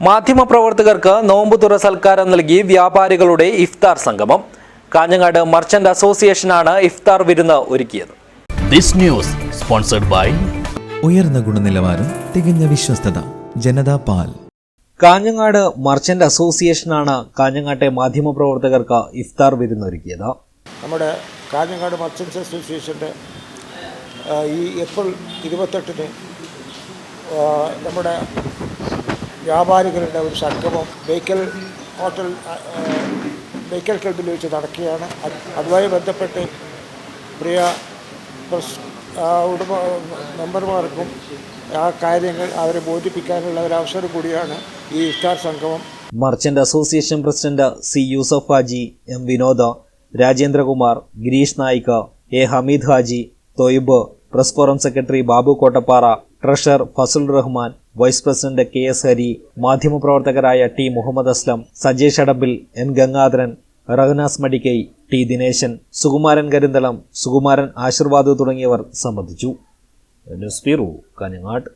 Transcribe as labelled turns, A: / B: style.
A: മാധ്യമപ്രവർത്തകർക്ക് നോമ്പുതുറ സൽക്കാരം നൽകി വ്യാപാരികളുടെ ഇഫ്താർ സംഗമം. കാഞ്ഞങ്ങാട് മർച്ചന്റ് അസോസിയേഷനാണ് ഇഫ്താർ വിരുന്ന് ഒരുക്കിയത്.
B: This news sponsored by
C: ഉയർന്ന ഗുണനിലവാരം തികഞ്ഞ വിശ്വസ്തത ജനതാ പാൽ.
A: കാഞ്ഞങ്ങാട് മർച്ചന്റ് അസോസിയേഷനാണ് കാഞ്ഞങ്ങാട്ടെ മാധ്യമപ്രവർത്തകർക്ക് ഇഫ്താർ വിരുന്നൊരുക്കിയത്
D: നമ്മുടെ കാഞ്ഞങ്ങാട് മർച്ചൻസ് അസോസിയേഷന്റെ ഈ ഏപ്രിൽ ഇരുപത്തെട്ടിന് നമ്മുടെ വ്യാപാരികളുടെ ഒരു സംഗമം ബേക്കൽ ഹോട്ടൽ ബേക്കൽ ക്ലബിൽ വെച്ച് നടക്കുകയാണ്. അതുമായി ബന്ധപ്പെട്ട് പ്രിയ പ്രസ് ഉടമ മെമ്പർമാർക്കും ആ കാര്യങ്ങൾ അവരെ ബോധിപ്പിക്കാനുള്ള ഒരു അവസരം കൂടിയാണ് ഈ ഇഫ്താർ സംഗമം.
A: Merchant association president C Yusuf Haji M Vinoda Rajendrakumar Girish Nayika A Hameed Haji Thoib press forum secretary Babu Kottappara treasurer Fazal Rahman vice president K S Hari മാധ്യമപ്രവർത്തകരായ T Muhammad Aslam Sajesh Adambil N Gangadharan Rahnas Madikai T Dineshan Sukumaran Karinthalam Sukumaran Ashirvad തുടങ്ങിയവർ സംബന്ധിച്ചു. News bureau Kanhangad.